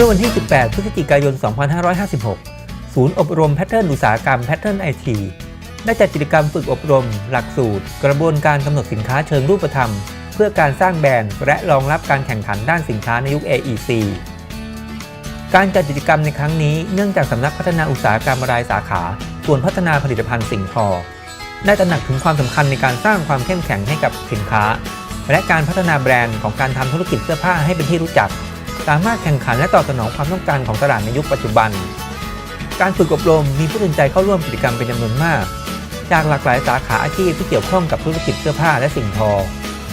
มื่อวันที่ 18 พฤศจิกายน 2556 ศูนย์อบรมแพทเทิร์นอุตสาหกรรมแพทเทิร์นไอทีได้จัดกิจกรรมฝึกอบรม หลักสูตร กระบวนการกำหนดสินค้าเชิงรูปธรรม เพื่อการสร้างแบรนด์ และรองรับการแข่งขันด้านสินค้าในยุค AEC การจัดกิจกรรมในครั้งนี้เนื่องจากสำนักพัฒนาอุตสาหกรรมรายสาขา ส่วนพัฒนาผลิตภัณฑ์สิ่งทอ ได้ตระหนักถึงความสำคัญในการสร้างความเข้มแข็งให้กับสินค้า และการพัฒนาแบรนด์ของการทำธุรกิจเสื้อผ้าให้เป็นที่รู้จัก สามารถแข่งขันและตอบสนองความต้องการของตลาดในยุคปัจจุบัน การฝึกอบรมมีผู้สนใจเข้าร่วมกิจกรรมเป็นจำนวนมาก จากหลากหลายสาขาอาชีพที่เกี่ยวข้องกับธุรกิจเสื้อผ้าและสิ่งทอ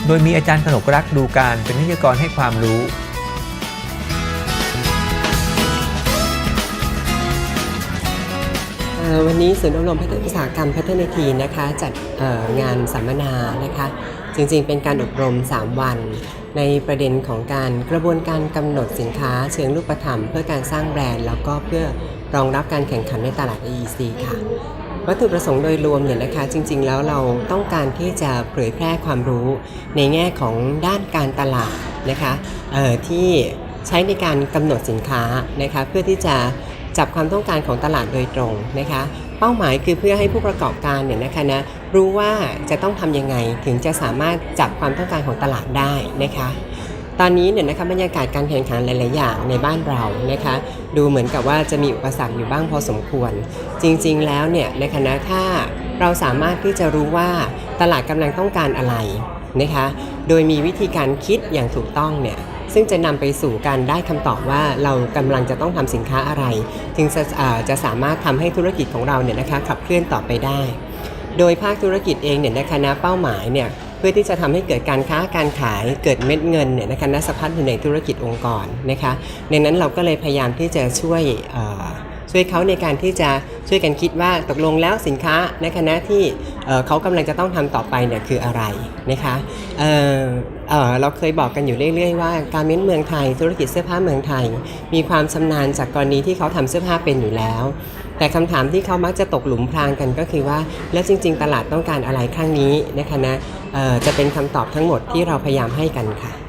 โดยมีอาจารย์กนกรักดูการเป็นวิทยากรให้ความรู้วันนี้ศูนย์อบรมพัฒนาอุตสาหกรรมพัฒนาทีนะคะจัดงานสัมมนานะคะ จริงๆ เป็นการอบรม 3 วัน ในประเด็นของการกระบวนการกำหนดสินค้าเชิงรูปธรรม เพื่อการสร้างแบรนด์ แล้วก็เพื่อรองรับการแข่งขันในตลาด AEC ค่ะวัตถุประสงค์โดยรวมเนี่ยนะคะ จริง ๆ แล้วเราต้องการที่จะเผยแพร่ความรู้ในแง่ของด้านการตลาดนะคะเอ่อที่ใช้ในการกำหนดสินค้านะคะเพื่อที่จะ จับความต้องการของตลาดโดยตรงนะคะ เป้าหมายคือเพื่อให้ผู้ประกอบการเนี่ยนะคะนะรู้ว่าจะต้องทำยังไงถึงจะสามารถจับความต้องการของตลาดได้นะคะตอนนี้เนี่ยนะคะบรรยากาศการแข่งขันหลาย ๆ อย่างในบ้านเรานะคะดูเหมือนกับว่าจะมีอุปสรรคอยู่บ้างพอสมควร จริง ๆ แล้วเนี่ยในคณะถ้าเราสามารถที่จะรู้ว่าตลาดกำลังต้องการอะไรนะคะโดยมีวิธีการคิดอย่างถูกต้องเนี่ย ซึ่งจะนำไปสู่การได้คำตอบว่าเรากำลังจะต้องทำสินค้าอะไร ถึงจะจะสามารถทำให้ธุรกิจของเราเนี่ยนะคะขับเคลื่อนต่อไปได้ โดยภาคธุรกิจเองเนี่ยนะคะนะเป้าหมายเนี่ยเพื่อที่จะทำให้เกิดการค้าการขายเกิดเม็ดเงินเนี่ยนะคะนะสะพัดอยู่ในธุรกิจองค์กรนะคะในนั้นเราก็เลยพยายามที่จะช่วยช่วยเขาในการที่จะช่วยกันคิดว่าตกลงแล้วสินค้าในคณะที่เเขากำลังจะต้องทำต่อไปเนี่ยคืออะไรนะคะ เราเคยบอกกันอยู่เรื่อยๆว่าการเม้นเมืองไทย ธุรกิจเสื้อผ้าเมืองไทย มีความชำนาญจากกรณีที่เขาทำเสื้อผ้าเป็นอยู่แล้ว แต่คำถามที่เขามักจะตกหลุมพรางกันก็คือว่า แล้วจริง ๆ ตลาดต้องการอะไรครั้งนี้นะคะนะจะเป็นคำตอบทั้งหมดที่เราพยายามให้กันค่ะ